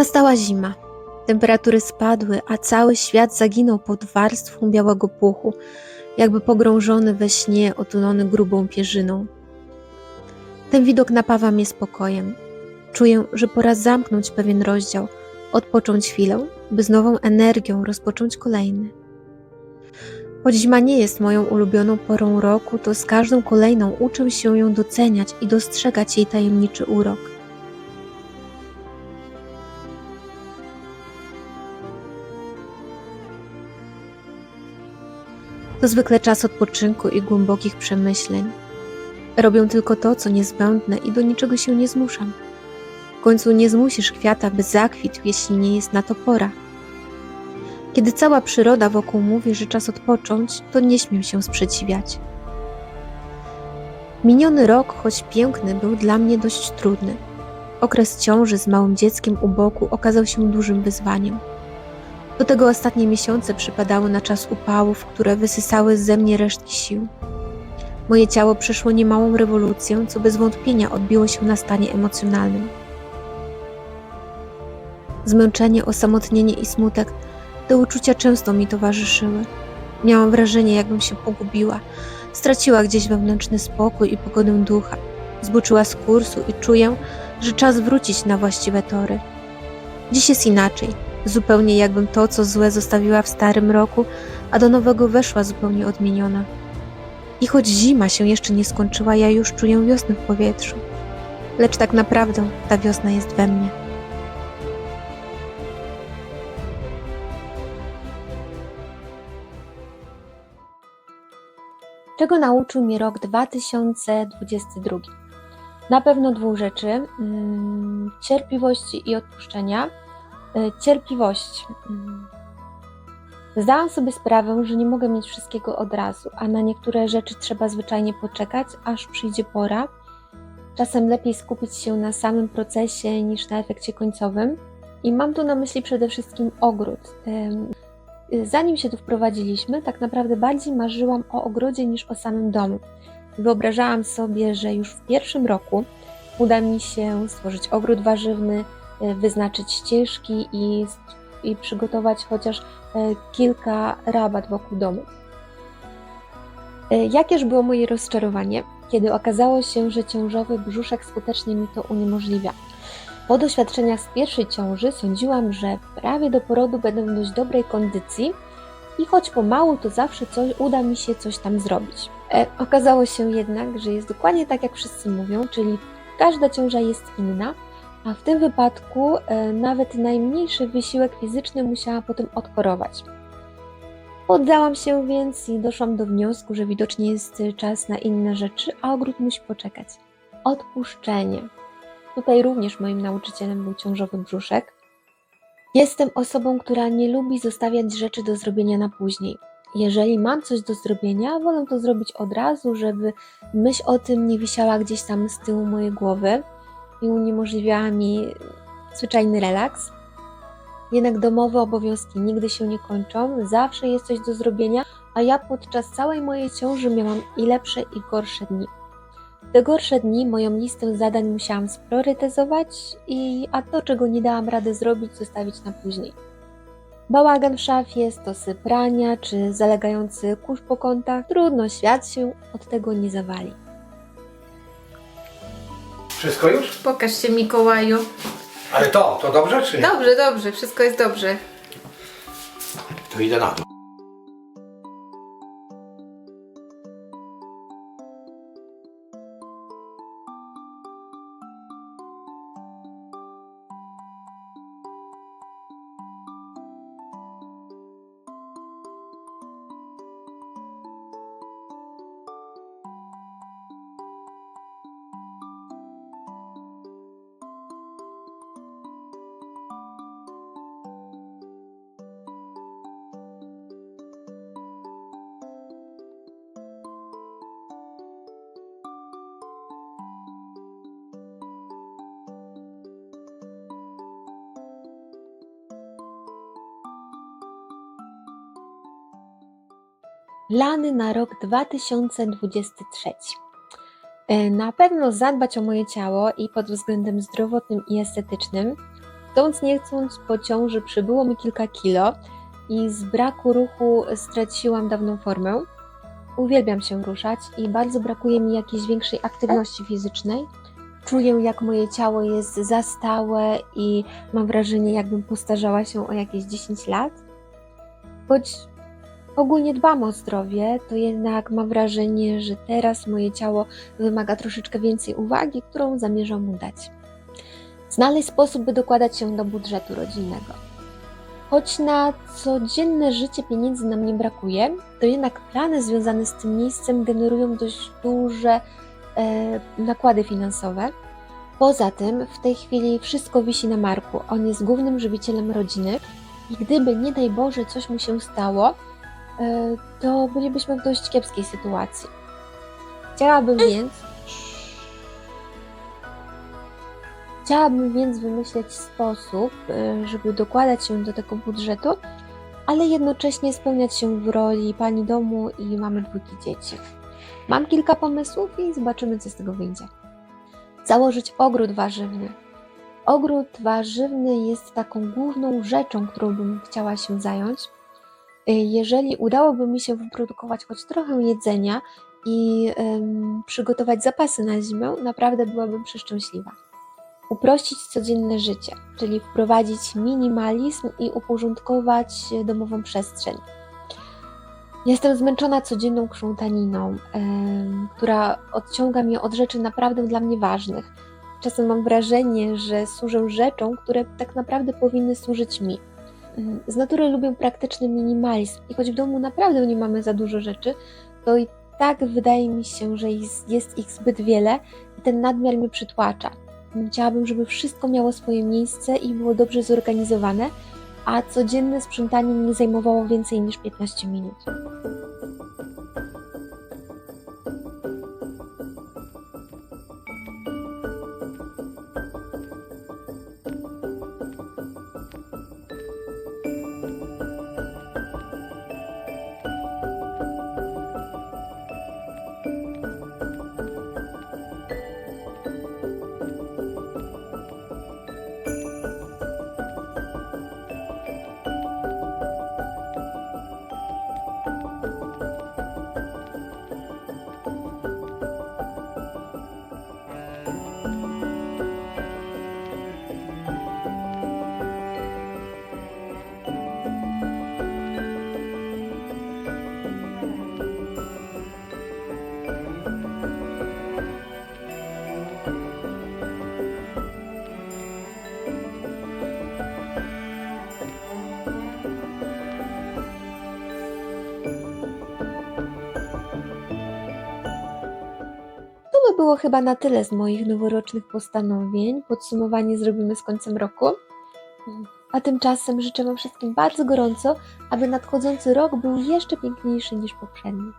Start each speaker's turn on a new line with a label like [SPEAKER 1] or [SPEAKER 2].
[SPEAKER 1] Nastała zima. Temperatury spadły, a cały świat zaginął pod warstwą białego puchu, jakby pogrążony we śnie otulony grubą pierzyną. Ten widok napawa mnie spokojem. Czuję, że pora zamknąć pewien rozdział, odpocząć chwilę, by z nową energią rozpocząć kolejny. Choć zima nie jest moją ulubioną porą roku, to z każdą kolejną uczę się ją doceniać i dostrzegać jej tajemniczy urok. To zwykle czas odpoczynku i głębokich przemyśleń. Robię tylko to, co niezbędne i do niczego się nie zmuszam. W końcu nie zmusisz kwiata, by zakwitł, jeśli nie jest na to pora. Kiedy cała przyroda wokół mówi, że czas odpocząć, to nie śmiem się sprzeciwiać. Miniony rok, choć piękny, był dla mnie dość trudny. Okres ciąży z małym dzieckiem u boku okazał się dużym wyzwaniem. Do tego ostatnie miesiące przypadały na czas upałów, które wysysały ze mnie resztki sił. Moje ciało przeszło niemałą rewolucję, co bez wątpienia odbiło się na stanie emocjonalnym. Zmęczenie, osamotnienie i smutek te uczucia często mi towarzyszyły. Miałam wrażenie, jakbym się pogubiła, straciła gdzieś wewnętrzny spokój i pogodę ducha, zboczyła z kursu i czuję, że czas wrócić na właściwe tory. Dziś jest inaczej, zupełnie jakbym to, co złe zostawiła w starym roku, a do nowego weszła zupełnie odmieniona. I choć zima się jeszcze nie skończyła, ja już czuję wiosnę w powietrzu. Lecz tak naprawdę ta wiosna jest we mnie. Czego nauczył mnie rok 2022? Na pewno dwóch rzeczy: mm, cierpliwości i odpuszczenia. Y, Cierpliwość. Zdałam sobie sprawę, że nie mogę mieć wszystkiego od razu, a na niektóre rzeczy trzeba zwyczajnie poczekać, aż przyjdzie pora. Czasem lepiej skupić się na samym procesie niż na efekcie końcowym. I mam tu na myśli przede wszystkim ogród. Zanim się tu wprowadziliśmy, tak naprawdę bardziej marzyłam o ogrodzie niż o samym domu. Wyobrażałam sobie, że już w pierwszym roku uda mi się stworzyć ogród warzywny, wyznaczyć ścieżki i, i przygotować chociaż e, kilka rabat wokół domu. E, Jakież było moje rozczarowanie, kiedy okazało się, że ciążowy brzuszek skutecznie mi to uniemożliwia. Po doświadczeniach z pierwszej ciąży sądziłam, że prawie do porodu będę w dość dobrej kondycji i choć pomału, to zawsze coś, uda mi się coś tam zrobić. E, okazało się jednak, że jest dokładnie tak, jak wszyscy mówią, czyli każda ciąża jest inna, a w tym wypadku e, nawet najmniejszy wysiłek fizyczny musiała potem odchorować. Poddałam się więc i doszłam do wniosku, że widocznie jest czas na inne rzeczy, a ogród musi poczekać. Odpuszczenie. Tutaj również moim nauczycielem był ciążowy brzuszek. Jestem osobą, która nie lubi zostawiać rzeczy do zrobienia na później. Jeżeli mam coś do zrobienia, wolę to zrobić od razu, żeby myśl o tym nie wisiała gdzieś tam z tyłu mojej głowy i uniemożliwiała mi zwyczajny relaks. Jednak domowe obowiązki nigdy się nie kończą, zawsze jest coś do zrobienia, a ja podczas całej mojej ciąży miałam i lepsze, i gorsze dni. Te gorsze dni moją listę zadań musiałam spriorytetyzować, i, a to, czego nie dałam rady zrobić, zostawić na później. Bałagan w szafie, stosy prania czy zalegający kurz po kątach, trudno, świat się od tego nie zawali.
[SPEAKER 2] Wszystko już?
[SPEAKER 3] Pokaż się Mikołaju.
[SPEAKER 2] Ale to, to dobrze czy?
[SPEAKER 3] Dobrze, dobrze, wszystko jest dobrze.
[SPEAKER 2] To idę na to.
[SPEAKER 1] Plany na rok 2023. E, Na pewno zadbać o moje ciało i pod względem zdrowotnym i estetycznym. Chcąc nie chcąc po ciąży przybyło mi kilka kilo i z braku ruchu straciłam dawną formę. Uwielbiam się ruszać i bardzo brakuje mi jakiejś większej aktywności fizycznej. Czuję, jak moje ciało jest za stałe i mam wrażenie, jakbym postarzała się o jakieś 10 lat. Choć ogólnie dbam o zdrowie, to jednak mam wrażenie, że teraz moje ciało wymaga troszeczkę więcej uwagi, którą zamierzam mu dać. Znaleźć sposób, by dokładać się do budżetu rodzinnego. Choć na codzienne życie pieniędzy nam nie brakuje, to jednak plany związane z tym miejscem generują dość duże e, nakłady finansowe. Poza tym w tej chwili wszystko wisi na Marku. On jest głównym żywicielem rodziny i gdyby nie daj Boże coś mu się stało, to bylibyśmy w dość kiepskiej sytuacji. Chciałabym więc. Chciałabym więc wymyśleć sposób, e, żeby dokładać się do tego budżetu, ale jednocześnie spełniać się w roli pani domu i mamy dwójki dzieci. Mam kilka pomysłów i zobaczymy, co z tego wyjdzie. Założyć ogród warzywny. Ogród warzywny jest taką główną rzeczą, którą bym chciała się zająć. Y, Jeżeli udałoby mi się wyprodukować choć trochę jedzenia i em, przygotować zapasy na zimę, naprawdę byłabym przeszczęśliwa. Uprościć codzienne życie, czyli wprowadzić minimalizm i uporządkować domową przestrzeń. Jestem zmęczona codzienną krzątaniną, em, która odciąga mnie od rzeczy naprawdę dla mnie ważnych. Czasem mam wrażenie, że służę rzeczom, które tak naprawdę powinny służyć mi. Z natury lubię praktyczny minimalizm i choć w domu naprawdę nie mamy za dużo rzeczy, to i tak wydaje mi się, że jest ich zbyt wiele i ten nadmiar mnie przytłacza. Chciałabym, żeby wszystko miało swoje miejsce i było dobrze zorganizowane, a codzienne sprzątanie nie zajmowało więcej niż 15 minut. Było chyba na tyle z moich noworocznych postanowień. Podsumowanie zrobimy z końcem roku. A tymczasem życzę Wam wszystkim bardzo gorąco, aby nadchodzący rok był jeszcze piękniejszy niż poprzedni.